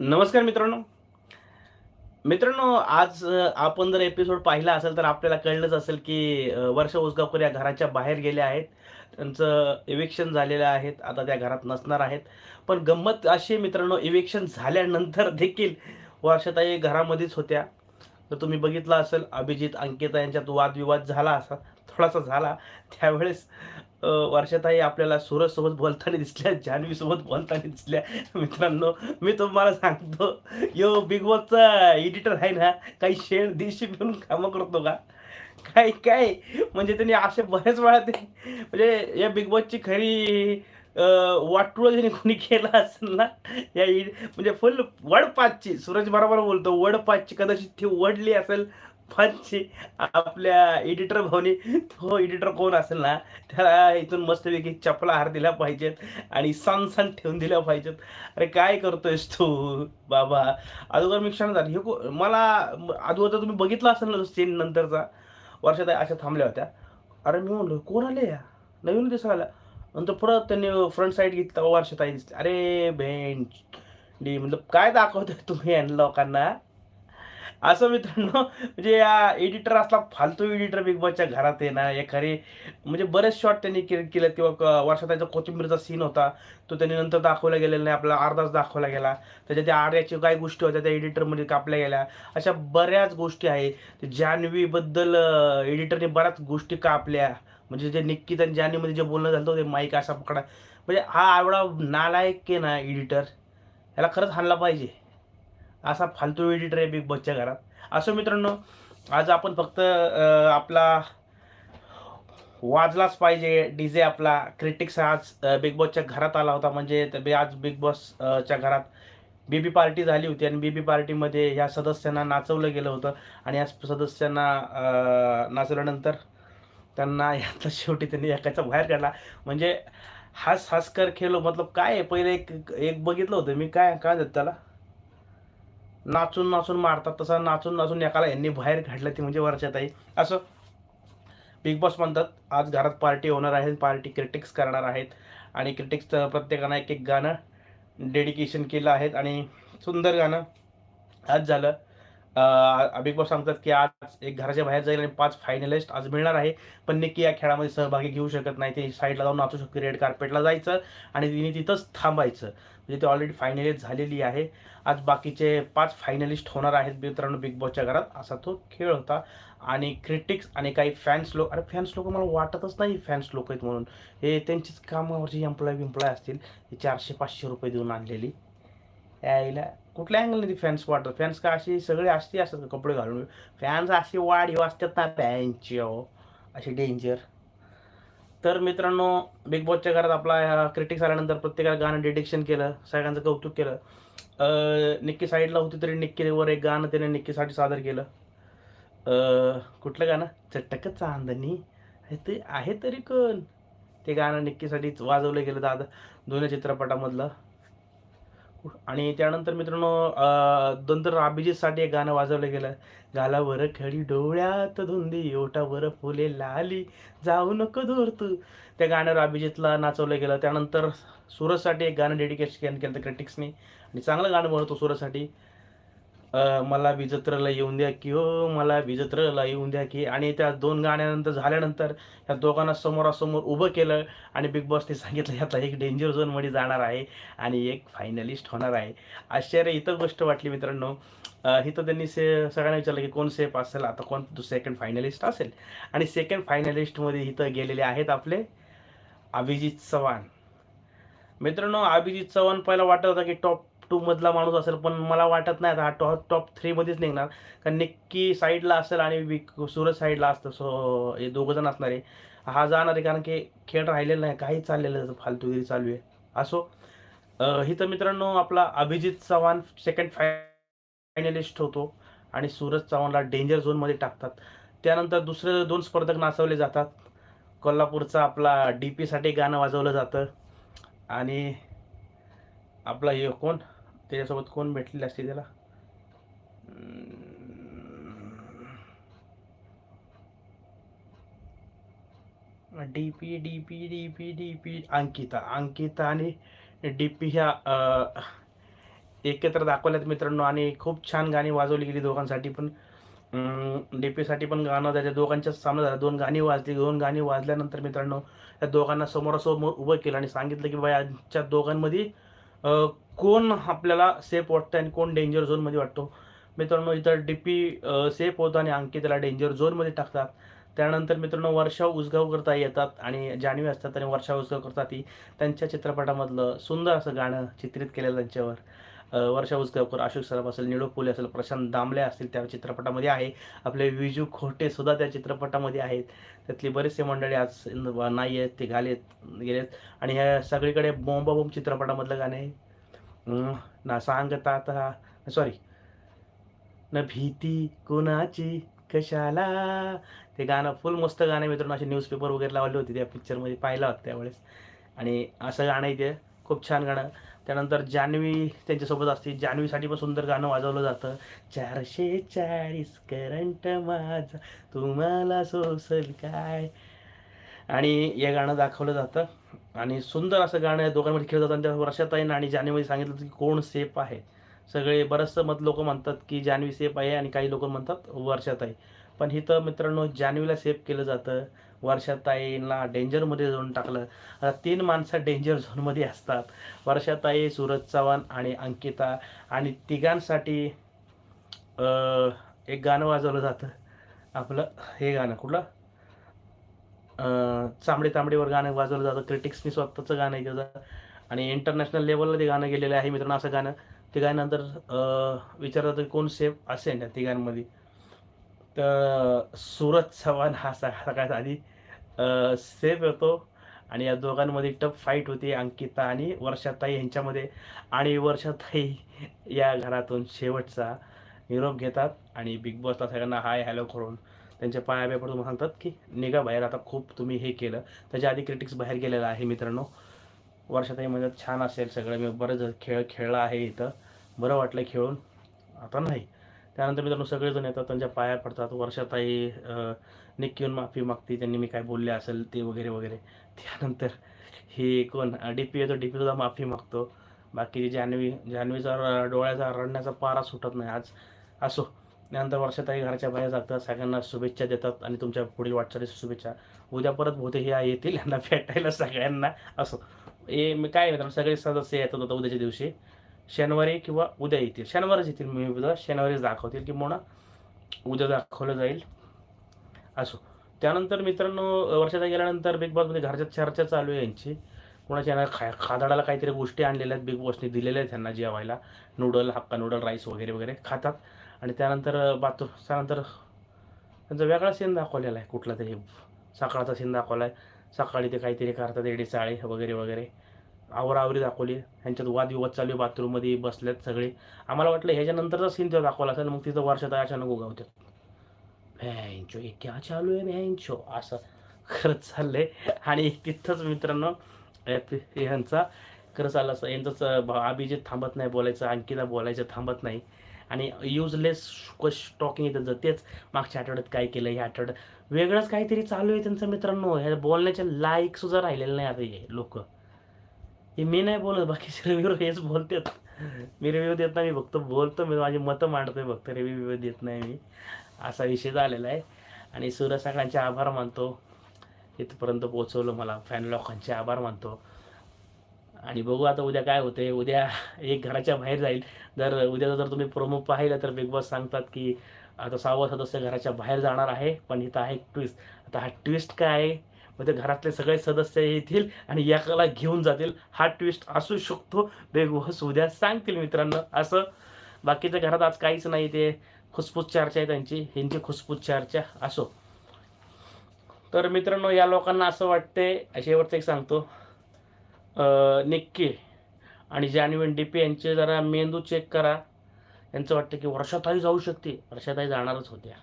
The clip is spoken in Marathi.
नमस्कार मित्रांनो. मित्रांनो आज आपण जर एपिसोड पाहिला असेल तर आपल्याला कळलंच असेल की वर्ष वर्षा उसगावकर या घराच्या बाहेर गेल्या आहेत. त्यांचं इव्हेक्शन झालेलं आहेत. आता त्या घरात नसणार आहेत. पण गंमत अशी मित्रांनो इव्हेक्शन झाल्यानंतर देखील वर्षाताई घरामध्येच होत्या. तर तुम्ही बघितलं असेल अभिजित अंकिता यांच्यात वादविवाद झाला असा थोडासा झाला. त्यावेळेस वर्षाताई आपल्याला सूरज सोबत बोलताना दिसल्या जान्हवीसोबत बोलताना दिसल्या. मित्रांनो मी तुम्हाला सांगतो यो बिग बॉसचा एडिटर आहे ना काही शेण दिवशी मिळून कामं करतो का? काय काय? म्हणजे त्यांनी असे बऱ्याच वेळा ते म्हणजे या बिग बॉसची खरी वाटूळ ज्याने कोणी केला असेल ना या म्हणजे फुल वडपाचची सूरज बरोबर बोलतो वडपाचची कदाचित ती वडली असेल पाचशे आपल्या एडिटर भाऊने तो एडिटर कोण असेल ना त्याला इथून मस्तपैकी चपला हार दिला पाहिजेत आणि सण सण ठेवून दिल्या पाहिजेत. अरे काय करतोयस तू? बाबा अगोदर मी क्षण झाली हे को- मला अगोदर तुम्ही बघितलं असेल ना सीन नंतरचा? वर्षात अशा थांबल्या होत्या. अरे मी म्हणलो कोण आले या? नवीन दिसायला आला. नंतर परत त्यांनी फ्रंट साईड घेतला वर्षात आई दिसते अरे बेंच डी मतलब काय दाखवतोय तुम्ही या लोकांना? असं मित्रांनो म्हणजे या एडिटर असला फालतू एडिटर बिग बॉसच्या घरात आहे ना एखादी म्हणजे बरेच शॉट त्यांनी के केले किंवा वर्षात त्याचा कोथिंबीरचा सीन होता तो त्यांनी नंतर दाखवला गेलेला नाही आपला अर्धाच दाखवला गेला. त्याच्या त्या आर्याची काही गोष्टी होत्या त्या एडिटरमध्ये कापल्या गेल्या. अशा बऱ्याच गोष्टी आहेत. जान्हवीबद्दल एडिटरने बऱ्याच गोष्टी कापल्या. म्हणजे जे निक्कीत आणि जान्हवीमध्ये जे बोलणं झालं ते माईक असा पकडा. म्हणजे हा एवढा नालायक आहे ना एडिटर याला खरंच हाणला पाहिजे. असा फालतू एडिटर आहे बिग बॉसच्या घरात. असं मित्रांनो आज आपण फक्त आपला वाजलाच पाहिजे. डीजे आपला क्रिटिक्स आज बिग बॉसच्या घरात आला होता. म्हणजे आज बिग बॉसच्या घरात बेबी पार्टी झाली होती आणि बेबी पार्टीमध्ये ह्या सदस्यांना नाचवलं गेलं होतं. आणि या सदस्यांना नाचवल्यानंतर त्यांना यातला शेवटी त्यांनी एकाचा बाहेर काढला. म्हणजे हास हास कर खेळलो मतलब काय आहे? पहिले एक एक बघितलं होतं मी. काय काय म्हणतात त्याला? नाचून नाचून मारतात तसा नाचून नाचून एकाला यांनी बाहेर काढलं ती म्हणजे वर्षात आहे असं बिग बॉस म्हणतात आज घरात पार्टी होणार आहे पार्टी क्रिटिक्स करणार आहेत. आणि क्रिटिक्स प्रत्येकानं एक एक गाणं डेडिकेशन केलं आहे आणि सुंदर गाणं आज झालं. बिग बॉस सांगतात की आज एक घराच्या बाहेर जाईल आणि पाच फायनलिस्ट आज मिळणार आहे. पण निक्की या खेळामध्ये सहभागी घेऊ शकत नाही. ते साईडला जाऊन नाचू शकते रेड कार्पेटला जायचं आणि तिने तिथंच थांबायचं. म्हणजे ते ऑलरेडी फायनलिस्ट झालेली आहे. आज बाकीचे पाच फायनलिस्ट होणार आहेत मित्रांनो बिग बॉसच्या घरात. असा तो खेळ होता. आणि क्रिटिक्स आणि काही फॅन्स लोक अरे फॅन्स लोक मला वाटतच नाही फॅन्स लोक आहेत म्हणून. हे त्यांचीच कामावरची एम्प्लॉय बिम्प्लॉय असतील. हे चारशे पाचशे रुपये देऊन आणलेली. यायला. कुठल्या अँगलने ती फॅन्स वाटतात फॅन्स का अशी सगळे अशी असतात कपडे घालून? फॅन्स अशी वाढीव असतात ना फॅनची अहो अशी डेंजर तर मित्रांनो बिग बॉसच्या घरात आपला क्रिटिक्स आल्यानंतर प्रत्येकाला गाणं डिटेक्शन केलं सगळ्यांचं कौतुक केलं. निक्की साईडला होती तरी निक्कीवर एक गाणं त्याने निक्कीसाठी सादर केलं. कुठलं गाणं? चटक चांदणी हे ते आहे तरी कोण? ते गाणं निक्कीसाठी वाजवलं गेलं दादा दोन्ही चित्रपटामधलं. आणि त्यानंतर मित्रांनो नंतर अभिजितसाठी एक गाणं वाजवलं गेलं. गालावर खडी डोळ्यात धुंदी ओटावर फुले लाली. जाऊ नको दूर तू. त्या गाण्यावर अभिजितला नाचवलं गेलं. त्यानंतर सूरजसाठी एक गाणं डेडिकेशन केलं क्रिटिक्सनी आणि चांगलं गाणं बनवतो सूरजसाठी. मला विजत्रला येऊन द्या की हो मला विजत्रला येऊन द्या की आणि त्या दोन गाण्यानंतर झाल्यानंतर या दोघांना समोरासमोर उभं केलं आणि बिग बॉसने सांगितलं यातला एक डेंजर झोनमध्ये जाणार आहे आणि एक फायनलिस्ट होणार आहे. आश्चर्य इथं गोष्ट वाटली मित्रांनो. इथं त्यांनी से सगळ्यांना विचारलं की कोण सेफ असेल? आता कोण सेकंड फायनलिस्ट असेल? आणि सेकंड फायनलिस्टमध्ये इथं गेलेले आहेत आपले अभिजित चव्हाण. मित्रांनो अभिजित चव्हाण पहिला वाटत होता की टॉप टू मधला माणूस असेल पण मला वाटत नाही आता हा टॉप टॉप थ्रीमध्येच निघणार. कारण निक्की साईडला असेल आणि विक सूरज साईडला असतं सो हे दोघं जण असणार आहे. हा जाणार आहे कारण की खेळ राहिलेला नाही काही चाललेलं फालतूगिरी चालू आहे. असो ही तर मित्रांनो आपला अभिजित चव्हाण सेकंड फायनलिस्ट होतो आणि सूरज चव्हाणला डेंजर झोनमध्ये टाकतात. त्यानंतर दुसरे दोन स्पर्धक नाचवले जातात. कोल्हापूरचा आपला डी पीसाठी गाणं वाजवलं जातं. आणि आपला हे कोण? त्याच्यासोबत कोण भेटलेले असते त्याला? D P D P D P D P Ankita. Ankita आणि डी पी ह्या एकत्र दाखवल्यात मित्रांनो आणि खूप छान गाणी वाजवली गेली दोघांसाठी पण. डी पीसाठी पण गाणं त्याच्या दोघांच्या सामना झाला. दोन गाणी वाजली. दोन गाणी वाजल्यानंतर मित्रांनो त्या दोघांना समोरासमोर उभं केलं आणि सांगितलं की बाई आजच्या दोघांमध्ये कोण आपल्याला सेफ वाटतं आणि कोण डेंजर झोनमध्ये वाटतो? मित्रांनो इथं डीपी सेफ होतं आणि अंकित त्याला डेंजर झोनमध्ये टाकतात. त्यानंतर मित्रांनो वर्षा उसगाव करता येतात आणि जानवी असतात आणि वर्षा उसगाव करतात ती त्यांच्या चित्रपटामधलं सुंदर असं गाणं चित्रित केलेलं त्यांच्यावर. वर्षा उसगावकर अशोक सराफ असेल निळो फुले असेल प्रशांत दामले असतील त्या चित्रपटामध्ये आहे. आपले विजू खोटे सुद्धा त्या चित्रपटामध्ये आहेत. त्यातली बरेचसे मंडळी आज नाही आहेत ते घालेत गेलेत. आणि ह्या सगळीकडे बॉम्बा बॉम्ब चित्रपटामधलं गाणं आहे. ना सांगता आता. सॉरी न भीती कुणाची? कशाला? ते गाणं फुल मस्त गाणं मित्रांनो. असे न्यूजपेपर वगैरे लावले होते त्या पिक्चरमध्ये पाहिलं होतं त्यावेळेस. आणि असं गाणं आहे ते. खूप छान गाणं. त्यानंतर जान्हवी त्यांच्यासोबत असते. जान्हवीसाठी पण सुंदर गाणं वाजवलं जातं. चारशे चाळीस करंट माझा. तुम्हाला सोसल काय? आणि हे गाणं दाखवलं जातं. आणि सुंदर असं गाणं आहे दोघांमध्ये खेळ जातं आणि त्या वर्षात आणि जानेमध्ये सांगितलं की कोण सेफ आहे. सगळे बरंचसं मत लोक म्हणतात की जान्हवी सेफ आहे आणि काही लोक म्हणतात वर्षाताई. पण इथं मित्रांनो जान्हवीला सेफ केलं जातं. वर्षाताईंना डेंजरमध्ये जाऊन टाकलं. आता तीन माणसं डेंजर झोनमध्ये असतात. वर्षाताई सूरज चव्हाण आणि अंकिता आणि तिघांसाठी एक गाणं वाजवलं जातं. आपलं हे गाणं कुठलं? चांबडे तांबडीवर गाणं वाजवलं जातं. क्रिटिक्सनी स्वतःचं गाणं आहे त्याचं आणि इंटरनॅशनल लेवलला ते गाणं गेलेलं आहे मित्रांनो असं गाणं. ते गायनंतर विचारतात कोण सेफ असेल ते तिघांमध्ये. तर सूरज चव्हाण हा सगळ्यात आधी सेफ येतो आणि या दोघांमध्ये टफ फाईट होती अंकिता आणि वर्षाताई यांच्यामध्ये. आणि वर्षाताई या घरातून शेवटचा निरोप घेतात. आणि बिग बॉसला सगळ्यांना हाय हॅलो करून त्यांच्या पाया पडून सांगतात की निघा बाहेर आता खूप तुम्ही हे केलं. त्याच्या आधी क्रिटिक्स बाहेर गेलेला आहे मित्रांनो. वर्षातही म्हणतात छान असेल सगळं मी बरंच खेळ खेळला आहे इथं. बरं वाटलं खेळून. आता नाही. त्यानंतर मित्रांनो सगळेजण येतात त्यांच्या पाया पडतात. वर्षाताई निक निक्की येऊन माफी मागते त्यांनी मी काय बोलले असेल ते वगैरे वगैरे. त्यानंतर हे कोण डी पी येतो डी पी सुद्धा माफी मागतो. बाकीची जान्हवी जान्हवीचा र- डोळ्याचा रडण्याचा पारा सुटत नाही. आज असो. त्यानंतर वर्षाताई घराच्या बाहेर जातात सगळ्यांना शुभेच्छा देतात आणि तुमच्या पुढील वाटचालीस शुभेच्छा. उद्या परत बहुतेक ह्या येतील यांना भेटायला सगळ्यांना असो. हे मी काय मित्रांनो सगळे सदस्य येतात आता उद्याच्या दिवशी. शनिवारी किंवा उद्या येतील. शनिवारच येतील मी उद्या शनिवारीच दाखवतील किंवा उद्या दाखवलं जाईल. असो. त्यानंतर मित्रांनो वर्षात गेल्यानंतर बिग बॉसमध्ये घरच्या चर्चा चालू आहे यांची. कोणाच्या यांना खा खादाडाला काहीतरी गोष्टी आणलेल्या आहेत बिग बॉसने दिलेल्या आहेत त्यांना जेवायला. नूडल हक्का नूडल राईस वगैरे वगैरे खातात. आणि त्यानंतर बाथरूम त्यानंतर त्यांचा वेगळा सीन दाखवलेला आहे कुठला तरी. सकाळचा सीन दाखवला आहे. सकाळी ते काहीतरी करतात एडी चाळे वगैरे वगैरे. आवरावरी दाखवली. ह्यांच्यात वादविवाद चालू आहे बाथरूममध्ये बसल्यात सगळे. आम्हाला वाटलं ह्याच्यानंतरचा सीन तेव्हा दाखवला असेल मग तिथं वर्षात अचानक उगावतात भ्यांचो हे क्या चालू आहे भ्यांचो? असं खरंच चाललंय. आणि तिथंच मित्रांनो यांचा ह्यांचा खरं चाललं असं यांचंच अभिजित थांबत नाही बोलायचं अंकिता बोलायचं थांबत नाही. आणि युजलेस टॉकिंग आहे त्यांचं. तेच मागच्या आठवड्यात काय केलं ह्या आठवड्यात. वेगळंच काहीतरी चालू आहे त्यांचं मित्रांनो. ह्या बोलण्याच्या लायक सुद्धा राहिलेलं नाही आता हे लोक. हे मी नाही बोलत बाकीचे रिव्ह्यू हेच बोलतात. मी रिव्ह्यू देत नाही मी फक्त बोलतो. मी माझी मतं मांडतोय फक्त रिव्ह्यू देत नाही मी. असा विषय झालेला आहे. आणि सूर्य सगळ्यांचे आभार मानतो. इथपर्यंत पोचवलं मला. फॅन लोकांचे आभार मानतो. आणि बघू आता उद्या काय होते उद्या एक घराच्या बाहेर जाईल. जर उद्याचा जर तुम्ही प्रोमो पाहिलं तर बिग बॉस सांगतात की आता सहावा सदस्य घराच्या बाहेर जाणार आहे पण इथं आहे ट्विस्ट आता हा ट्विस्ट काय आहे? मग ते घरातले सगळे सदस्य येतील आणि एकाला घेऊन जातील. हा ट्विस्ट असू शकतो. बिग बॉस उद्या सांगतील मित्रांनो असं. बाकीच्या घरात आज काहीच नाही ते. खुसफुस चर्चा आहे त्यांची. ह्यांची खुसफुस चर्चा असो. तर मित्रांनो या लोकांना असं वाटते शेवटचं एक सांगतो. निक्की. आणि जान्हवी डी पी यांचे जरा मेंदू चेक करा. यांचं वाटतं की वर्षाताई जाऊ शकते वर्षाताई जाणारच होत्या.